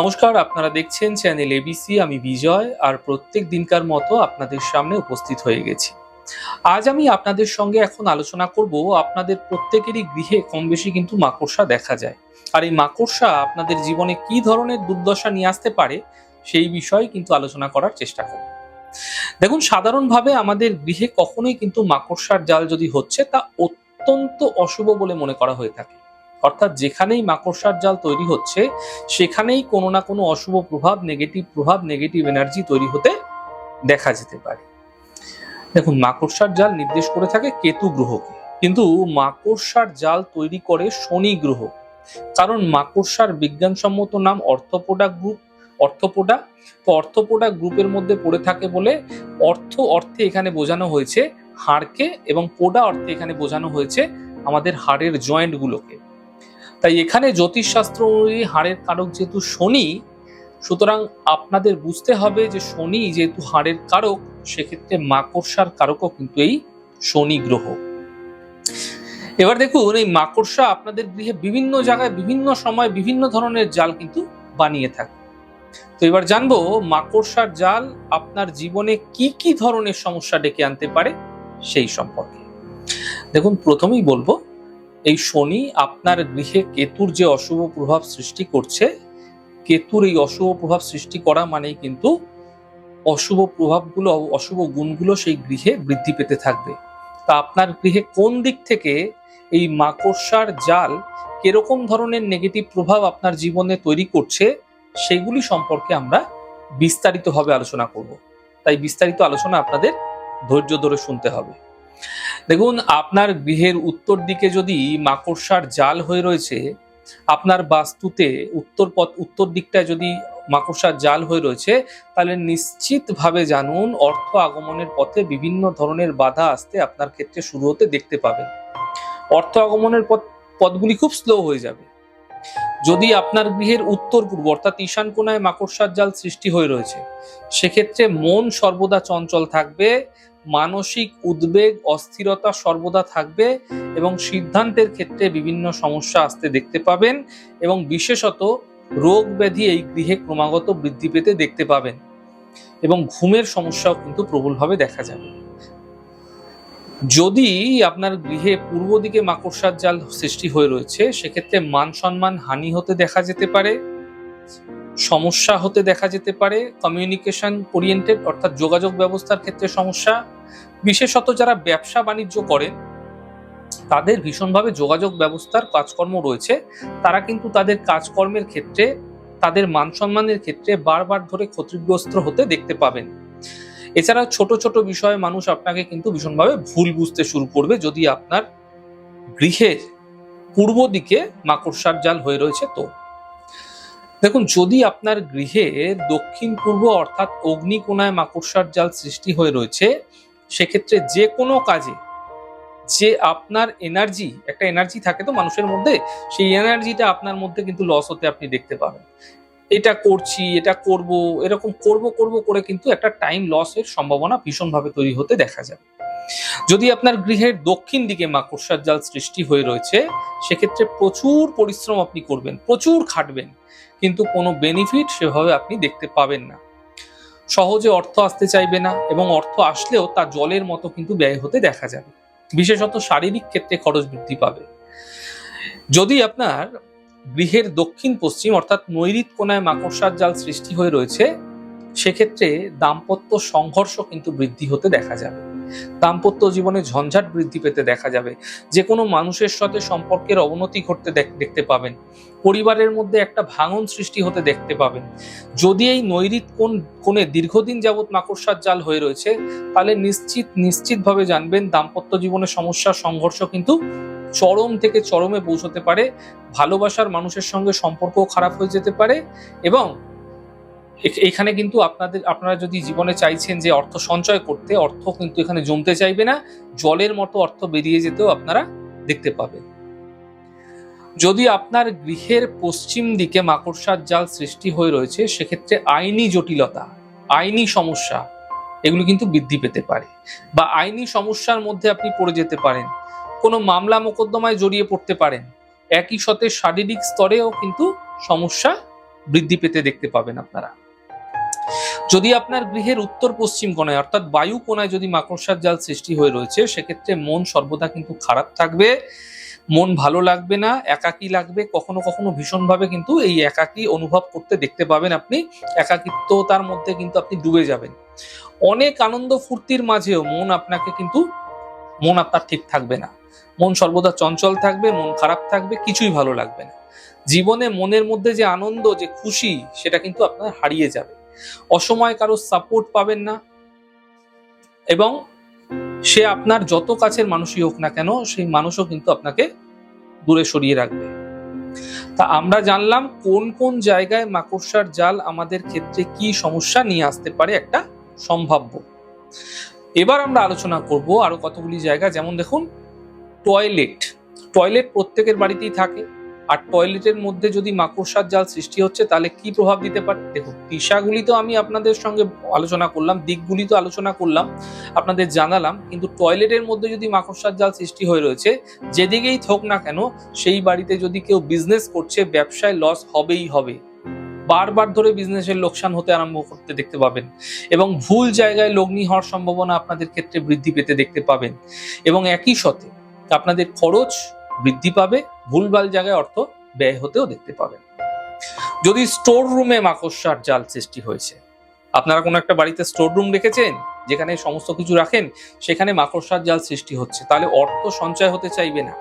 নমস্কার, আপনারা দেখছেন চ্যানেল এবিসি আমি বিজয়, আর প্রত্যেক দিনকার মতো আপনাদের সামনে উপস্থিত হয়ে গেছি। আজ আমি আপনাদের সঙ্গে এখন আলোচনা করব আপনাদের প্রত্যেকেরই গৃহে কম বেশি কিন্তু মাকড়সা দেখা যায়। আর এই মাকড়সা আপনাদের জীবনে কি ধরনের দুর্দশা নিয়ে আসতে পারে, সেই বিষয়ে কিন্তু আলোচনা করার চেষ্টা করব। দেখুন, সাধারণভাবে আমাদের গৃহে কখনোই কিন্তু মাকড়সার জাল যদি হচ্ছে, তা অত্যন্ত অশুভ বলে মনে করা হয়ে থাকে। অর্থাৎ যেখানেই মাকড়সার জাল তৈরি হচ্ছে, সেখানেই কোনো না কোনো অশুভ প্রভাব নেগেটিভ প্রভাব নেগেটিভ এনার্জি তৈরি হতে দেখা যেতে পারে। দেখুন, মাকড়সার জাল নির্দেশ করে থাকে কেতু গ্রহকে। কিন্তু মাকড়সার জাল তৈরি করে শনি গ্রহ। কারণ মাকড়সার বিজ্ঞানসম্মত নাম অর্থপোডা গ্রুপ, অর্থপোডা। তো অর্থপোডা গ্রুপের মধ্যে পড়ে থাকে বলে অর্থ অর্থে এখানে বোঝানো হয়েছে হাড়কে এবং পোডা অর্থে এখানে বোঝানো হয়েছে আমাদের হাড়ের জয়েন্টগুলোকে তাই এখানে জ্যোতিষশাস্ত্র হাড়ের কারক যেহেতু শনি, সুতরাং আপনাদের বুঝতে হবে যে শনি যেহেতু হাড়ের কারক, সেক্ষেত্রে মাকড়সার কারকও কিন্তু এই শনি গ্রহ। এবার দেখুন, এই মাকড়সা আপনাদের গৃহে বিভিন্ন জায়গায়, বিভিন্ন সময় বিভিন্ন ধরনের জাল কিন্তু বানিয়ে থাকে। তো এবার জানব, মাকড়সার জাল আপনার জীবনে কি কি ধরনের সমস্যা ডেকে আনতে পারে সেই সম্পর্কে। দেখুন, প্রথমেই বলব এই শনি আপনার গৃহে কেতুর যে অশুভ প্রভাব সৃষ্টি করছে, কেতুর এই অশুভ প্রভাব সৃষ্টি করা মানেই কিন্তু অশুভ প্রভাবগুলো, অশুভ গুণগুলো সেই গৃহে বৃদ্ধি পেতে থাকবে। তা আপনার গৃহে কোন দিক থেকে এই মাকড়সার জাল কীরকম ধরনের নেগেটিভ প্রভাব আপনার জীবনে তৈরি করছে, সেগুলি সম্পর্কে আমরা বিস্তারিতভাবে আলোচনা করব। তাই বিস্তারিত আলোচনা আপনাদের ধৈর্য ধরে শুনতে হবে। দেখুন, আপনার গৃহের উত্তর দিকে যদি মাকড়সার জাল হয়ে রয়েছে, আপনার বাস্তুতে উত্তর পথ, উত্তর দিকটায় যদি মাকড়সার জাল হয়ে রয়েছে, তাহলে নিশ্চিতভাবে জানুন অর্থ আগমনের পথে বিভিন্ন ধরনের বাধা আসতে আপনার ক্ষেত্রে শুরু হতে দেখতে পাবেন অর্থ আগমনের পথ, পথগুলি খুব স্লো হয়ে যাবে। যদি আপনার গৃহের উত্তর পূর্ব, অর্থাৎ ঈশান কোনায় মাকড়সার জাল সৃষ্টি হয়ে রয়েছে, সেক্ষেত্রে মন সর্বদা চঞ্চল থাকবে মানসিক উদ্বেগ, অস্থিরতা সর্বদা থাকবে এবং সিদ্ধান্তের ক্ষেত্রে বিভিন্ন সমস্যা আসতে দেখতে পাবেন এবং বিশেষত রোগ ব্যাধি এই গৃহে ক্রমাগত বৃদ্ধি পেতে দেখতে পাবেন এবং ঘুমের সমস্যাও কিন্তু প্রবলভাবে দেখা যাবে। যদি আপনার গৃহে পূর্ব দিকে মাকড়সার জাল সৃষ্টি হয়ে রয়েছে, সেক্ষেত্রে মান সম্মান হানি হতে দেখা যেতে পারে। সমস্যা হতে দেখা যেতে পারে কমিউনিকেশন ওরিয়েন্টেড অর্থাৎ যোগাযোগ ব্যবস্থার ক্ষেত্রে সমস্যা। বিশেষত যারা ব্যবসা বাণিজ্য করেন তাদের ভীষণভাবে যোগাযোগ ব্যবস্থার কাজকর্ম রয়েছে। তারা কিন্তু তাদের কাজকর্মের ক্ষেত্রে, তাদের মান সম্মানের ক্ষেত্রে বারবার ধরে ক্ষতিগ্রস্ত হতে দেখতে পাবেন। এছাড়া ছোট ছোট বিষয়ে মানুষ আপনাকে কিন্তু ভীষণভাবে ভুল বুঝতে শুরু করবে যদি আপনার গৃহের পূর্ব দিকে মাকড়সার জাল হয়ে রয়েছে তো। দেখুন, যদি আপনার গৃহে দক্ষিণ পূর্ব অর্থাৎ অগ্নিকোণায় মাকড়সার জাল সৃষ্টি হয়ে রয়েছে, সেক্ষেত্রে যে কোনো কাজে যে আপনার এনার্জি একটা এনার্জি থাকে তো মানুষের মধ্যে, সেই এনার্জিটা আপনার মধ্যে কিন্তু লস হতে আপনি দেখতে পাবেন। এটা করছি, এটা করব, এরকম করব করব করে কিন্তু একটা টাইম লসের সম্ভাবনা ভীষণভাবে তৈরি হতে দেখা যাবে। যদি আপনার গৃহের দক্ষিণ দিকে মাকড়সার জাল সৃষ্টি হয়ে রয়েছে, সেক্ষেত্রে প্রচুর পরিশ্রম আপনি করবেন, প্রচুর খাটবেন, কিন্তু কোনো বেনিফিট সেভাবে আপনি দেখতে পাবেন না। সহজে অর্থ আসতে চাইবে না এবং অর্থ আসলেও তা জলের মতো কিন্তু ব্যয় হতে দেখা যাবে। বিশেষত শারীরিক ক্ষেত্রে খরচ বৃদ্ধি পাবে। যদি আপনার গৃহের দক্ষিণ পশ্চিম অর্থাৎ নৈরিত কোনায় মাকড়সার জাল সৃষ্টি হয়ে রয়েছে, সেক্ষেত্রে দাম্পত্য সংঘর্ষ কিন্তু বৃদ্ধি হতে দেখা যাবে। দাম্পত্য জীবনে ঝঞ্ঝাট বৃদ্ধি পেতে দেখা যাবে। যে কোনো মানুষের সাথে সম্পর্কের অবনতি ঘটতে দেখতে পাবেন। পরিবারের মধ্যে একটা ভাঙন সৃষ্টি হতে দেখতে পাবেন। যদি এই নৈরিত কোন কোণে দীর্ঘদিন যাবৎ মাকড়সার জাল হয়ে রয়েছে, তাহলে নিশ্চিত, নিশ্চিতভাবে জানবেন দাম্পত্য জীবনে সমস্যা সংঘর্ষ কিন্তু চরম থেকে চরমে পৌঁছতে পারে। ভালোবাসার মানুষের সঙ্গে সম্পর্ক খারাপ হয়ে যেতে পারে এবং এখানে কিন্তু আপনাদের, আপনারা যদি জীবনে চাইছেন যে অর্থ সঞ্চয় করতে, অর্থ কিন্তু এখানে জমতে চাইবে না, জলের মতো অর্থ বেরিয়ে যেতেও আপনারা দেখতে পাবেন। যদি আপনার গৃহের পশ্চিম দিকে মাকড়সার জাল সৃষ্টি হয়ে রয়েছে, সেক্ষেত্রে আইনি জটিলতা, আইনি সমস্যা এগুলো কিন্তু বৃদ্ধি পেতে পারে বা আইনি সমস্যার মধ্যে আপনি পড়ে যেতে পারেন, কোনো মামলা মোকদ্দমায় জড়িয়ে পড়তে পারেন, একই সাথে শারীরিক স্তরেও কিন্তু সমস্যা বৃদ্ধি পেতে দেখতে পাবেন আপনারা। যদি আপনার গৃহের উত্তর পশ্চিম কোণায়, অর্থাৎ বায়ু কোণায় যদি মাকড়সার জাল সৃষ্টি হয়ে রয়েছে, সেক্ষেত্রে মন সর্বদা কিন্তু খারাপ থাকবে, মন ভালো লাগবে না, একাকী লাগবে, কখনো কখনো ভীষণভাবে কিন্তু এই একাকী অনুভব করতে দেখতে পাবেন আপনি, একাকিত্বতার মধ্যে কিন্তু আপনি ডুবে যাবেন। অনেক আনন্দ ফুর্তির মাঝেও মন আপনাকে কিন্তু, মন আপনার ঠিক থাকবে না। মন সর্বদা চঞ্চল থাকবে, মন খারাপ থাকবে, কিছুই ভালো লাগবে না। জীবনে মনের মধ্যে যে আনন্দ, যে খুশি, সেটা কিন্তু আপনার হারিয়ে যাবে। অসময় কারও সাপোর্ট পাবেন না। এবং সে আপনার যত কাছের মানুষই হোক না কেন, সেই মানুষও কিন্তু আপনাকে দূরে সরিয়ে রাখবে। তা আমরা জানলাম কোন কোন জায়গায় মাকড়সার জাল আমাদের ক্ষেত্রে কি সমস্যা নিয়ে আসতে পারে একটা সম্ভাব্য। এবার আমরা আলোচনা করব আরও কতগুলি জায়গা, যেমন দেখুন টয়লেট টয়লেট প্রত্যেকের বাড়িতেই থাকে। আর টয়লেটের মধ্যে যদি মাকড়সার জাল সৃষ্টি হচ্ছে, তাহলে কি প্রভাব দিতে পারে? দেখুন দিশাগুলি তো আমি আপনাদের সঙ্গে আলোচনা করলাম, দিকগুলি তো আলোচনা করলাম, আপনাদের জানালাম, কিন্তু টয়লেটের মধ্যে যদি মাকড়সার জাল সৃষ্টি হয়ে রয়েছে, যেদিকেই থাক না কেন, সেই বাড়িতে যদি কেউ বিজনেস করছে, ব্যবসায় লস হবেই হবে। বারবার ধরে বিজনেসের লোকসান হতে আরম্ভ করতে দেখতে পাবেন, এবং ভুল জায়গায় লগ্নি হওয়ার সম্ভাবনা আপনাদের ক্ষেত্রে বৃদ্ধি পেতে দেখতে পাবেন, এবং একই সাথে আপনাদের খরচ বৃদ্ধি পাবে ভুলভাল জায়গায় অর্থ ব্যয় হতেও দেখতে পাবেন। যদি স্টোর রুমে মাকড়সার জাল সৃষ্টি হয়েছে, আপনারা কোনো একটা বাড়িতে স্টোর রুম রেখেছেন, যেখানে সমস্ত কিছু রাখেন, সেখানে মাকড়সার জাল সৃষ্টি হচ্ছে, তাহলে অর্থ সঞ্চয় হতে চাইবে না।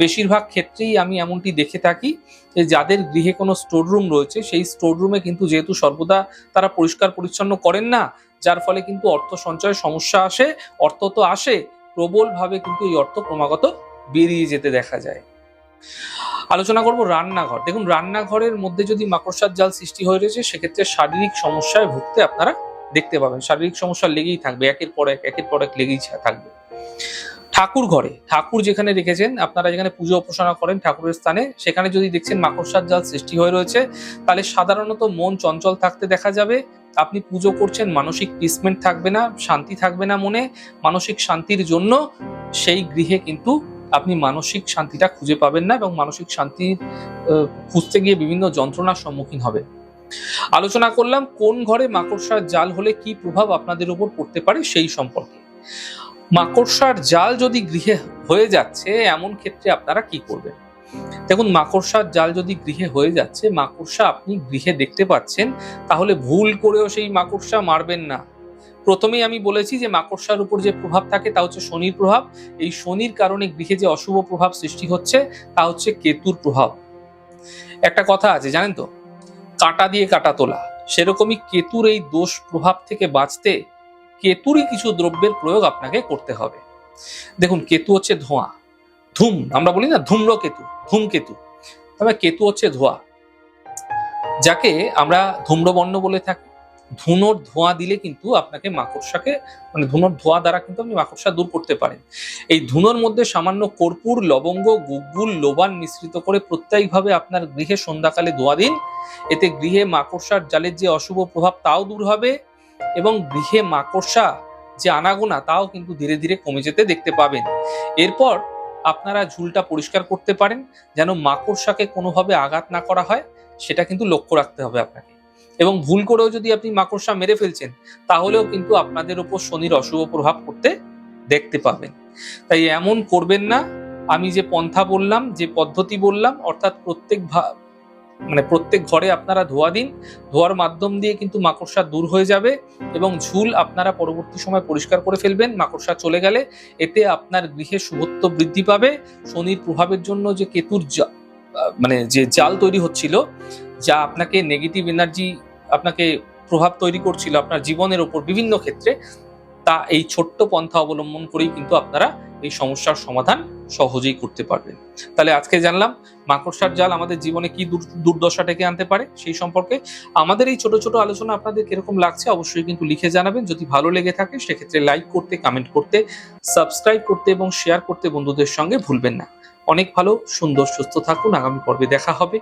বেশিরভাগ ক্ষেত্রেই আমি এমনটি দেখে থাকি যে যাদের গৃহে কোনো স্টোর রুম রয়েছে, সেই স্টোর রুমে কিন্তু যেহেতু সর্বদা তারা পরিষ্কার পরিচ্ছন্ন করেন না, যার ফলে কিন্তু অর্থ সঞ্চয়ের সমস্যা আসে, অর্থ তো আসে, প্রবলভাবে কিন্তু এই অর্থ ক্রমাগত বেরিয়ে যেতে দেখা যায়। আলোচনা করব রান্নাঘর। দেখুন, রান্নাঘরের মধ্যে যদি মাকড়সার জাল সৃষ্টি হয়ে রয়েছে, সেক্ষেত্রে শারীরিক সমস্যায় ভুগতে আপনারা দেখতে পাবেন। শারীরিক সমস্যা লেগেই থাকবে, একের পর এক, একের পর এক লেগেই থাকবে। ঠাকুর ঘরে, ঠাকুর যেখানে রেখেছেন, আপনারা যেখানে পুজো উপাসনা করেন ঠাকুরের স্থানে, সেখানে যদি দেখছেন মাকড়সার জাল সৃষ্টি হয়ে রয়েছে, তাহলে সাধারণত মন চঞ্চল থাকতে দেখা যাবে। আপনি পুজো করছেন, মানসিক পিসমেন্ট থাকবে না, শান্তি থাকবে না মনে। মানসিক শান্তির জন্য সেই গৃহে কিন্তু আপনি মানসিক শান্তিটা খুঁজে পাবেন না এবং মানসিক শান্তি খুঁজতে গিয়ে বিভিন্ন যন্ত্রণার সম্মুখীন হবে। আলোচনা করলাম কোন ঘরে মাকড়সার জাল হলে কি প্রভাব আপনাদের উপর পড়তে পারে সেই সম্পর্কে। মাকড়সার জাল যদি গৃহে হয়ে যাচ্ছে, এমন ক্ষেত্রে আপনারা কি করবেন? দেখুন, মাকড়সার জাল যদি গৃহে হয়ে যাচ্ছে, মাকড়সা আপনি গৃহে দেখতে পাচ্ছেন, তাহলে ভুল করেও সেই মাকড়সা মারবেন না। প্রথমেই আমি বলেছি যে মাকড়সার উপর যে প্রভাব থাকে তা হচ্ছে শনির প্রভাব। এই শনির কারণে গৃহে যে অশুভ প্রভাব সৃষ্টি হচ্ছে, তা হচ্ছে কেতুর প্রভাব। একটা কথা আছে, জানেন তো? কাটা দিয়ে কাটা তোলা। সেরকমই কেতুর এই দোষ প্রভাব থেকে বাঁচতে কেতুরই কিছু দ্রব্যের প্রয়োগ আপনাকে করতে হবে। দেখুন, কেতু হচ্ছে ধোঁয়া। ধুম, আমরা বলি না ধূম্র কেতু ধূমকেতু তবে কেতু হচ্ছে ধোঁয়া। যাকে আমরা ধূম্রবর্ণ বলে থাকি। ধুনোর ধোঁয়া দিলে কিন্তু আপনাকে মাকড়সাকে মানে ধুনোর ধোঁয়া দ্বারা কিন্তু আপনি মাকড়সা দূর করতে পারেন। এই ধুনোর মধ্যে সামান্য কর্পূর, লবঙ্গ গুগুল লোবান মিশ্রিত করে প্রত্যেকভাবে আপনার গৃহে সন্ধ্যাকালে ধোয়া দিন। এতে গৃহে মাকড়সার জালের যে অশুভ প্রভাব তাও দূর হবে এবং গৃহে মাকড়সা যে আনাগোনা তাও কিন্তু ধীরে ধীরে কমে যেতে দেখতে পাবেন। এরপর আপনারা ঝুলটা পরিষ্কার করতে পারেন, যেন মাকড়সাকে কোনোভাবে আঘাত না করা হয়, সেটা কিন্তু লক্ষ্য রাখতে হবে আপনাকে। এবং ভুল করেও যদি আপনি মাকড়সা মেরে ফেলছেন, তাহলেও কিন্তু আপনাদের উপর শনির অশুভ প্রভাব পড়তে দেখতে পাবেন। তাই এমন করবেন না। আমি যে পন্থা বললাম, যে পদ্ধতি বললাম, অর্থাৎ প্রত্যেক মানে প্রত্যেক ঘরে আপনারা ধোয়া দিন, ধোয়ার মাধ্যম দিয়ে কিন্তু মাকড়সা দূর হয়ে যাবে এবং ঝুল আপনারা পরবর্তী সময় পরিষ্কার করে ফেলবেন, মাকড়সা চলে গেলে। এতে আপনার গৃহে শুভত্ব বৃদ্ধি পাবে। শনির প্রভাবের জন্য যে কেতুর মানে যে জাল তৈরি হচ্ছিল, যা আপনাকে নেগেটিভ এনার্জি আপনাকে প্রভাব তৈরি করছিল আপনার জীবনের ওপর বিভিন্ন ক্ষেত্রে, তা এই ছোট্ট পন্থা অবলম্বন করেই কিন্তু আপনারা এই সমস্যার সমাধান সহজেই করতে পারবেন। তাহলে আজকে জানলাম, মাকড়সার জাল আমাদের জীবনে কি দুর্দশা ডেকে আনতে পারে সেই সম্পর্কে। আমাদের এই ছোট ছোট আলোচনা আপনাদের কীরকম লাগছে অবশ্যই কিন্তু লিখে জানাবেন। যদি ভালো লেগে থাকে, সেক্ষেত্রে লাইক করতে কমেন্ট করতে সাবস্ক্রাইব করতে এবং শেয়ার করতে বন্ধুদের সঙ্গে ভুলবেন না। অনেক ভালো, সুন্দর, সুস্থ থাকুন। আগামী পর্বে দেখা হবে।